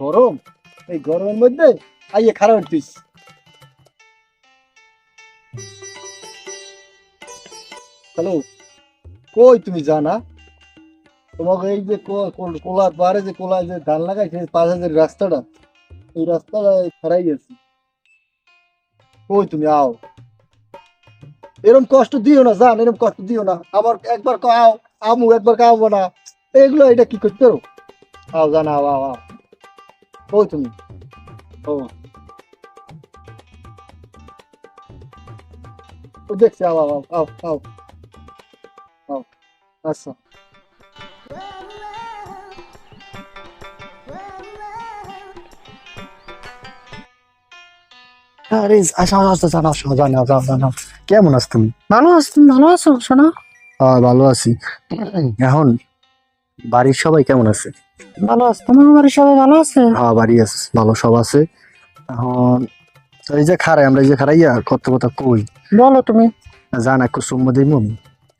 গরম? এই গরমের মধ্যে আইয়ে খারাপ উঠিস হ্যালো, কই তুমি জানা? তোমাকে এই যে কোলার পারে যে কোলায় যে ধান লাগাইছে পাশে যে রাস্তাটা, এই রাস্তাটা খারাই গেছে। কই তুমি আও? এরকম কষ্ট দিও না, জান এরকম কষ্ট দিও না। আবার একবার কাও আমু একবার কাও না। এগুলো এটা কি করতে আও, জান, আও আও আও। কই তুমি। ও। ও দেখছি আও আও আও আও। আও আচ্ছা। আরে আসা আসা জানা জানা জানা কেমন আছো তুমি? ভালো আছো তুমি ভালো আছো? শোনা। হ্যাঁ ভালো আছি। এখন বাড়ির সবাই কেমন আছে? ভালো আছো? তোমার বাড়ির সবাই ভালো আছে? হ্যাঁ বাড়ি আছে ভালো সব আছে। এখন এই যে খারাই আমরা এই যে খারাইয়া কত কথা কই। বলো তুমি। জান একটু সুম্মা দিই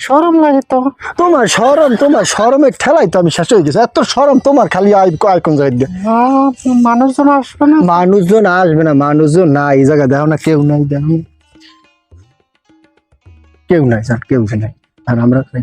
সরম লাগে তো। তোমার শরম তোমার শরমের ঠেলাই তো আমি শেষ হয়ে গেছি। এত শরম তোমার খালি আই আই কোন জায়গায় দিয়ে। মানুষজন আসবে না? মানুষজন আসবে না মানুষজন না এই জায়গায় দেখো না কেউ নাই দেখো কেউ নাই স্যার কেউ নাই। আর আমরা খালি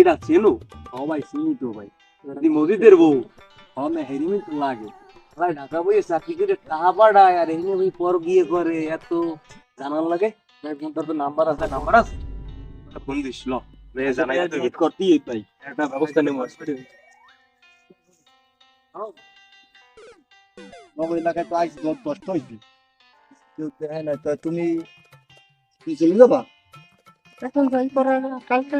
কেডা চেনো? সবাই চিনি তো ভাই মসজিদের বউ আমি হেরিমেন্ট লাগে। ভাই ঢাকা বইয়ে চাকরি করে টাকা পাঠায় আর এখানে ওই পর গিয়ে করে এত জানার লাগে? ভাই ফোনটার তো নাম্বার আছে নাম্বার আছে? ফোন দিস ল। জানাই করতেই তাই। একটা ব্যবস্থা নেব নগর এলাকায় তো আইসি বহুত কষ্ট হয়েছে কেউ দেখে না তো তুমি চলে যাবা? এখন যাই পরে কালকে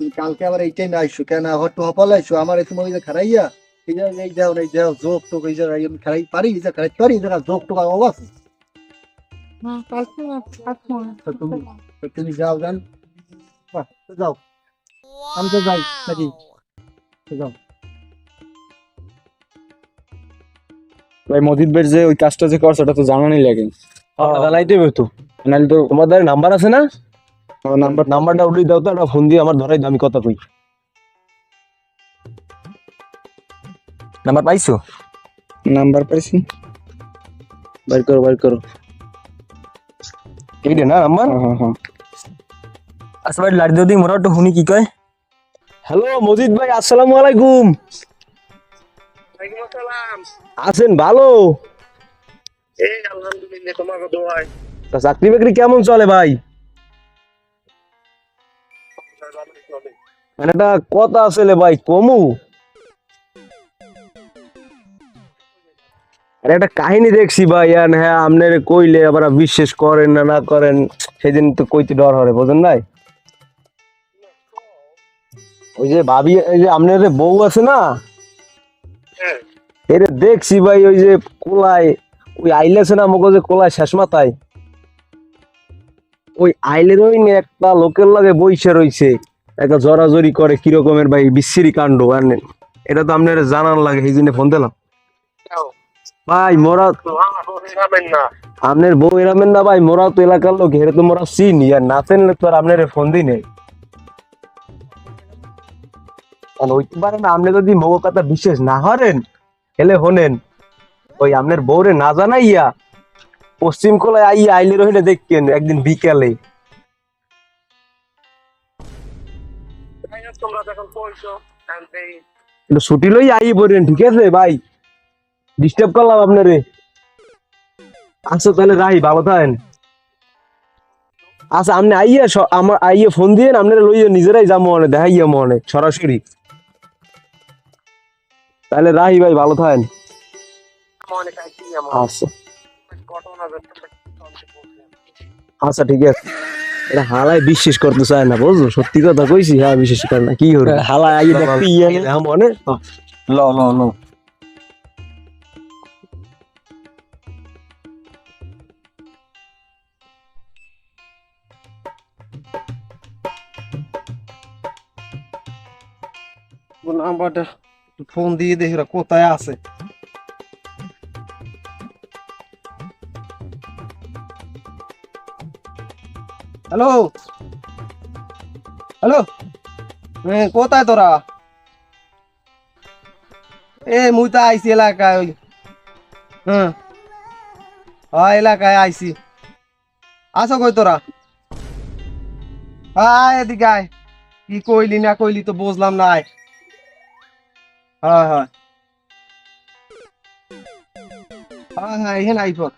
কালকে আবার এইটাই না আইসো কেন হয়তো হপালে আইসো? আমার এই সময় খারাইয়া এই যে এই যাও এই যাও টোক এই আমি খারাই পারি এই খারাই পারি এই টোক হ্যাঁ। তো তুমি যাও যান বাহ, যাও। আমি তো যাই নাকি? যাও। ভাই মজিদ ভাইয়ের যে ওই কাজটা যে করছে ওটা তো জানানি লাগে। দালাইতে হবে তো নাহলে তো তোমাদের নাম্বার আছে না? নাম্বার নাম্বারটা উঠে দাও তো একটা ফোন দিয়ে আমার ধরাই দাও, আমি কথা কই। নাম্বার পাইছো? নাম্বার পাইছি। বাইর করো বাইর করো। এইটা না নাম্বার হ্যাঁ হ্যাঁ হ্যাঁ। আচ্ছা ভাই লাড়ি দিও দি মোরা একটু শুনি কি কয়। হ্যালো মজিদ ভাই আসসালামু আলাইকুম। আছেন ভালো? তা চাকরি বাকরি কেমন চলে ভাই? মানে একটা কথা আসলে ভাই কমু। আরে একটা কাহিনী দেখছি ভাই আর হ্যাঁ আপনার কইলে আবার বিশ্বাস করেন না না করেন সেদিন তো কইতে ডর হরে বোঝেন নাই? ওই যে ভাবি এই যে আপনার বউ আছে না? এটা দেখছি ভাই ওই যে কোলায় ওই আইলে আছে না মগজে কোলায় শেষ মাথায়? ওই আইলের ওই একটা লোকের লাগে বইসে রইছে। একটা জড়াজড়ি করে কিরকমের ভাই বিশ্রী কাণ্ড আর এটা তো আপনার জানার লাগে এই জন্য ফোন দিলাম। ভাই মোরা আপনার বউ এরামেন না ভাই মোরা তো এলাকার লোক হেরে তো মোরা চিনি আর না চিনলে তো আর আপনার ফোন দিই নেই। হইতে পারে না আপনি যদি মৌ কথা বিশেষ না হরেন হেলে হনেন। ওই আপনার বউরে না জানাইয়া পশ্চিম কোলায় আইয়া আইলে রহিলে দেখকেন একদিন বিকেলে। একটু ছুটি লই আই পড়েন ঠিক আছে? ভাই ডিস্টার্ব করলাম আপনারে। আচ্ছা তাহলে রাহি ভালো থাকেন। আচ্ছা আপনি আইয়া আমার আইয়া ফোন দিয়ে আপনারা লইয়া নিজেরাই যাব মনে দেখাইয়া মনে সরাসরি। তাহলে রাহি ভাই ভালো থাকেন। আচ্ছা। আচ্ছা ঠিক আছে। এটা হালাই বিশ্বাস করতে চায় না বুঝলো সত্যি কথা কইছি হ্যাঁ বিশ্বাস করে না কি হালাই আইয়ে দেখতে ইয়ে হ্যাঁ মনে? ল ল ল। নাম্বারটা ফোন দিয়ে দেখি কোথায় আছে। হ্যালো? হ্যালো? কোথায় তোরা? এ, মুই তো আইছি এলাকায় ওই। হ্যাঁ। হ্যাঁ এলাকায় আইছি। আছো কই তোরা? আয় এদিকে আয়। কি কইলি না কইলি তো বুঝলাম না, আয়। হ্যাঁ হ্যাঁ। হ্যাঁ হ্যাঁ এখানে আইপর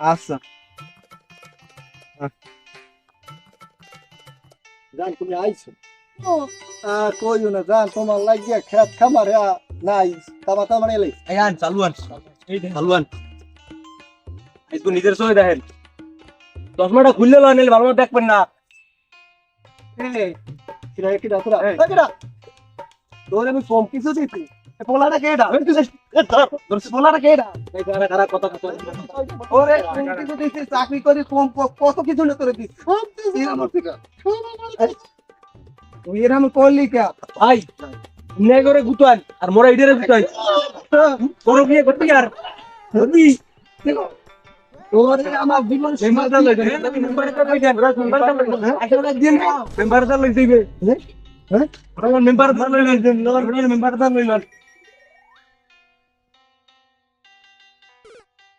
আচ্ছা। জান তুমি আইছো? কইও না জান তোমার লাগিয়া খেত খামার নাই তামা তামা এই আন চালুয়ান চালুয়ান তো নিজের সঙ্গে দেখেন। চশমাটা খুললে লয় নিলে ভালো দেখবেন না। কিরা কিরা তোরা? এই কিরা? তোরে আমি কম কিছু দিছি এ পোলাটা কেডা? তোর পোলাটা চাকরি করে কম কত কিছু না তোরে দিছি তুই এরম করলি কে ভাই করে গুতান আর মোরা ইডেরে গুতাই করো বিয়ে করবি আর তোরে আমার জীবন মেম্বারটা লই হ্যাঁ? হ্যাঁ লন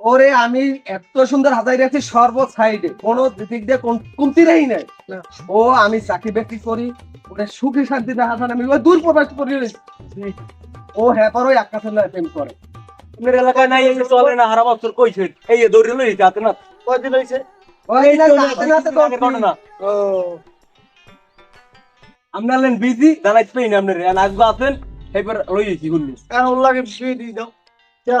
ওরে আমি এত সুন্দর হাজাই রাখছি সর্ব সাইডে। কোনো দিক দিয়ে কমতি নেই। নাই ও আমি চাকরি বাকরি করি ওরে সুখী শান্তিতে হাসান আমি ওই দূর প্রবাস করি। ও হ্যাঁ পর ওই আকাশের লাগে প্রেম করে। আপনার এলাকায় নাই এই চলে না হারা বছর কইছে। এই দৌড়ে লই যাতে না। কয়দিন ওই না তো ও। আমরা লেন বিজি? জানাইতে পাই আপনার। আজকে আছেন এবার লইয়েছি গুলি এখন লাগে বিয়ে দিয়ে দাও। চা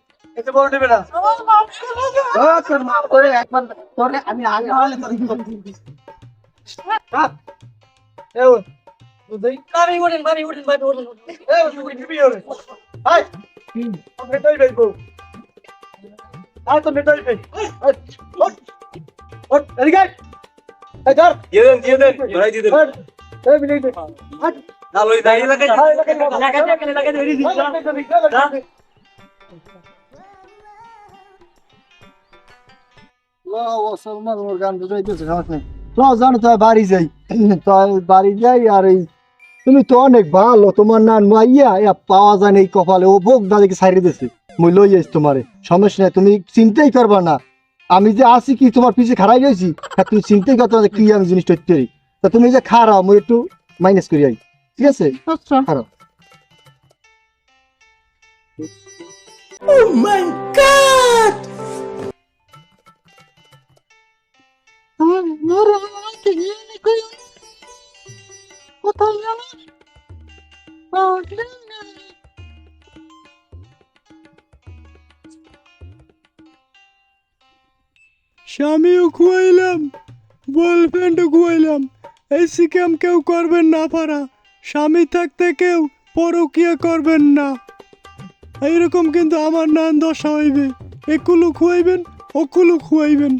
এত বড় নেবে না ও তোর মা করে একবার তোরে আমি আগে হলে তোর কি করছি এ ও তুই বাড়ি ওঠেন জানো তো বাড়ি যাই তো বাড়ি যাই আর এই তুমি তো অনেক ভালো তোমার না মাইয়া ইয়া পাওয়া যায় না এই কপালে ও বোক দাদিকে সাইরে দিছে মুই লই যাইছি তোমারে সমস্যা নাই তুমি চিন্তাই করবা না আমি যে আছি কি তোমার পিছে খারাই রয়েছি তুমি চিন্তাই করতে না কি আমি জিনিসটা করি তা তুমি যে খারাও মুই একটু মাইনাস করি আই ঠিক আছে খারাপ আমার স্বামীও খুয়াইলাম বয়ফ্রেন্ডও খুয়াইলাম। এই সিকাম কেউ করবেন না পারা স্বামী থাকতে কেউ পরকিয়া করবেন না। এইরকম কিন্তু আমার নান দশা হইবে। একুলু খুয়াইবেন ওকুলু খুয়াইবেন।